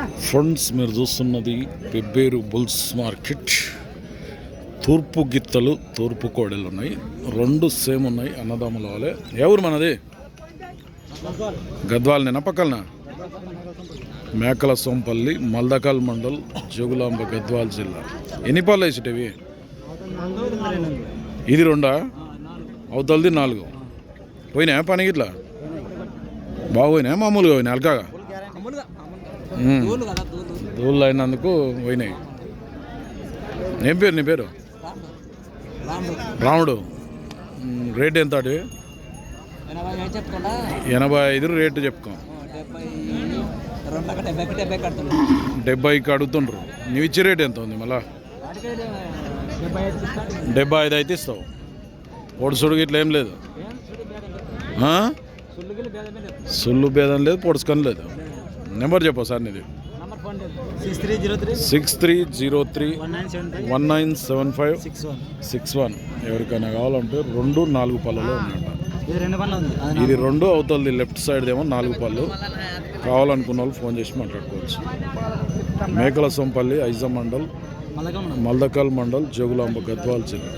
Friends మీరు చూస్తున్నది Pebbair bulls market. తూర్పు గిత్తలు తూర్పు కోడలు ఉన్నాయి. రెండు సేమ్ ఉన్నాయి అన్నదమ్ముల వాళ్ళే. ఎవరు మనది? గద్వాలనేనా పక్కలనా? మేకల సోంపల్లి మల్దకల్ మండల్ జోగులాంబ గద్వాల్ జిల్లా. ఎన్ని పాలు వేసేటివి? ఇది రెండా? అవతలది నాలుగు. పోయినా పని ఇట్లా బాగోయినా? మామూలుగా పోయినా? అల్కాగా? దూళ్ళు అయినందుకు పోయినాయి. ఏం పేరు నీ పేరు? రాముడు. రేట్ ఎంత చెప్తున్నా ఎనభై ఐదు రేటు చెప్పుకో. డెబ్బైకి అడుగుతుండ్రు నువ్వు ఇచ్చే రేట్ ఎంత ఉంది మళ్ళా? డెబ్బై ఐదు అయితే ఇస్తావు. పొడుసుడు ఇట్లా ఏం లేదు. సుల్లు భేదం లేదు. పొడుచుకొని లేదు. నెంబర్ చెప్పు సార్ నీది. Six three zero three one nine seven five six one ఎవరికైనా కావాలంటే రెండు నాలుగు పళ్ళలో ఉన్నాయంట ఇది రెండు అవుతుంది లెఫ్ట్ సైడ్ ఏమో నాలుగు పళ్ళు. కావాలనుకున్న వాళ్ళు ఫోన్ చేసి మాట్లాడుకోవచ్చు. మేకల సొంపల్లి ఐజా మండల్ మల్దకల్ మండల్ జోగులాంబ గద్వాల్ జిల్లా.